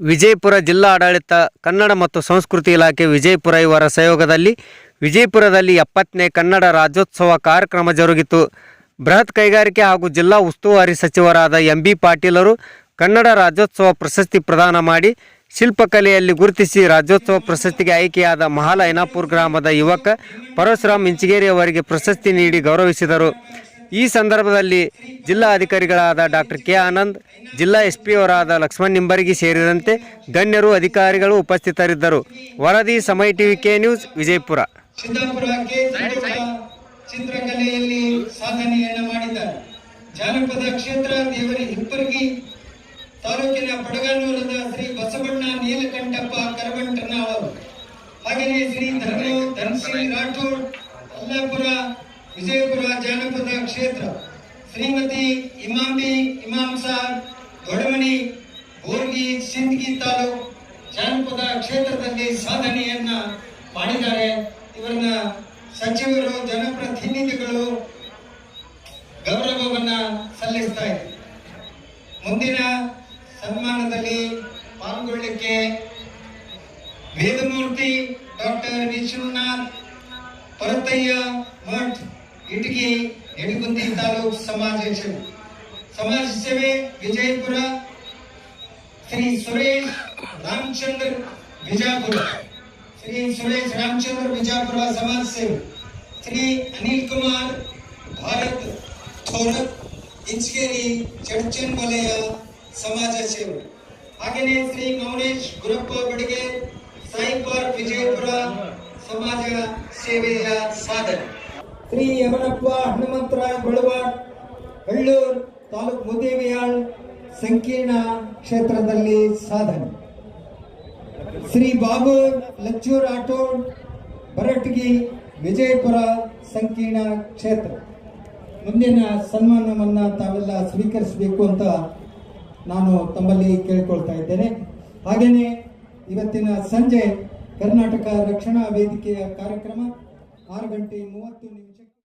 ವಿಜಯಪುರ ಜಿಲ್ಲಾ ಆಡಳಿತ ಕನ್ನಡ ಮತ್ತು ಸಂಸ್ಕೃತಿ ಇಲಾಖೆ ವಿಜಯಪುರ ಇವರ ಸಹಯೋಗದಲ್ಲಿ ವಿಜಯಪುರದಲ್ಲಿ ಎಪ್ಪತ್ತನೇ ಕನ್ನಡ ರಾಜ್ಯೋತ್ಸವ ಕಾರ್ಯಕ್ರಮ ಜರುಗಿತು. ಬೃಹತ್ ಕೈಗಾರಿಕೆ ಹಾಗೂ ಜಿಲ್ಲಾ ಉಸ್ತುವಾರಿ ಸಚಿವರಾದ ಎಂ ಬಿ ಪಾಟೀಲರು ಕನ್ನಡ ರಾಜ್ಯೋತ್ಸವ ಪ್ರಶಸ್ತಿ ಪ್ರದಾನ ಮಾಡಿ ಶಿಲ್ಪಕಲೆಯಲ್ಲಿ ಗುರುತಿಸಿ ರಾಜ್ಯೋತ್ಸವ ಪ್ರಶಸ್ತಿಗೆ ಆಯ್ಕೆಯಾದ ಮಹಾಲ ಐನಾಪುರ ಗ್ರಾಮದ ಯುವಕ ಪರಶುರಾಮ್ ಇಂಚಿಗೇರಿ ಅವರಿಗೆ ಪ್ರಶಸ್ತಿ ನೀಡಿ ಗೌರವಿಸಿದರು. ಈ ಸಂದರ್ಭದಲ್ಲಿ ಜಿಲ್ಲಾ ಅಧಿಕಾರಿಗಳಾದ ಡಾಕ್ಟರ್ ಕೆ ಆನಂದ್, ಜಿಲ್ಲಾ ಎಸ್ ಪಿಯವರಾದ ಲಕ್ಷ್ಮಣ್ ನಿಂಬರ್ಗಿ ಸೇರಿದಂತೆ ಗಣ್ಯರು, ಅಧಿಕಾರಿಗಳು ಉಪಸ್ಥಿತರಿದ್ದರು. ವರದಿ ಸಮಯ ಟಿವಿ ಕೆ ನ್ಯೂಸ್, ವಿಜಯಪುರ. ಚಿತ್ರಕಲೆಯಲ್ಲಿ ಸಾಧನೆಯನ್ನ ಮಾಡಿದ್ದಾರೆ. ಜಾನಪದ ಕ್ಷೇತ್ರ ದೇವರಿ ಹಿಪ್ಪರಗಿ ತಾಲೂಕಿನ ಪಡಗನೂರದ ಶ್ರೀ ಬಸವಣ್ಣ ನೀಲಕಂಠಪ್ಪ ಕರಬಂಟನವರು ಹಾಗೆಯೇ ಶ್ರೀ ಧರ್ಮ ಧನಶ್ರೀ ರಾಠೋಡ್ ಅಲ್ಲಾಪುರ ವಿಜಯಪುರ ಜಾನಪದ ಕ್ಷೇತ್ರ. ಶ್ರೀಮತಿ ಇಮಾಮಿ ಇಮಾಮ್ ದೊಡಮಣಿ ಬೋರ್ಗಿ, ಸಿಂದಗಿ ತಾಲೂಕು ಜಾನಪದ ಕ್ಷೇತ್ರದಲ್ಲಿ ಸಾಧನೆಯನ್ನ ಮಾಡಿದ್ದಾರೆ. ಇವರನ್ನ ಸಚಿವರು, ಜನಪ್ರತಿನಿಧಿಗಳು ಗೌರವವನ್ನ ಸಲ್ಲಿಸ್ತಾ ಇದೆ ಮುಂದಿನ ಸನ್ಮಾನದಲ್ಲಿ ಪಾಲ್ಗೊಳ್ಳಲಿಕ್ಕೆ ವೇದಮೂರ್ತಿ ಡಾಕ್ಟರ್ ವಿಶ್ವನಾಥ್ ಪರತಯ್ಯ ಮಠ್ ಯಡಗುಂದಿ ತಾಲೂಕು ಸಮಾಜ ಸೇವೆ ಸಮಾಜ ಸೇವೆ ವಿಜಯಪುರ ಶ್ರೀ ಸುರೇಶ್ ರಾಮಚಂದ್ರ ಬಿಜಾಪುರ ಶ್ರೀ ಸುರೇಶ್ ರಾಮಚಂದ್ರ ಬಿಜಾಪುರ ಸಮಾಜ ಸೇವೆ ಶ್ರೀ ಅನಿಲ್ ಕುಮಾರ್ ಭಾರತ್ ಥೋರತ್ ಇಂಚಗೇರಿ ಚಡ್ಚನ್ ವಲಯ ಸಮಾಜ ಸೇವೆ ಹಾಗೆಯೇ ಶ್ರೀ ಮೌನೇಶ್ ಗುರಪ್ಪ ಬಡಿಗೆ ಸಾಯಿ ಪಾರ್ಕ್ ವಿಜಯಪುರ ಸಮಾಜ ಸೇವೆಯ ಸಾಧನೆ ಶ್ರೀ ಯಮನಪ್ಪ ಹನುಮಂತರಾಯ ಬಳುವಾಡ್ ಹಳ್ಳೂರ್ ತಾಲೂಕು ಮುದೇವಿಯಾಳ್ ಸಂಕೀರ್ಣ ಕ್ಷೇತ್ರದಲ್ಲಿ ಸಾಧನೆ. ಶ್ರೀ ಬಾಬು ಲಚ್ಚೂರ್ ಆಟೋಡ್ ಬರಟ್ಗಿ ವಿಜಯಪುರ ಸಂಕೀರ್ಣ ಕ್ಷೇತ್ರ. ಮುಂದಿನ ಸನ್ಮಾನವನ್ನು ತಾವೆಲ್ಲ ಸ್ವೀಕರಿಸಬೇಕು ಅಂತ ನಾನು ತಮ್ಮಲ್ಲಿ ಕೇಳ್ಕೊಳ್ತಾ ಇದ್ದೇನೆ. ಹಾಗೆಯೇ ಇವತ್ತಿನ ಸಂಜೆ ಕರ್ನಾಟಕ ರಕ್ಷಣಾ ವೇದಿಕೆಯ ಕಾರ್ಯಕ್ರಮ ಆರು ಗಂಟೆ ಮೂವತ್ತು ನಿಮಿಷ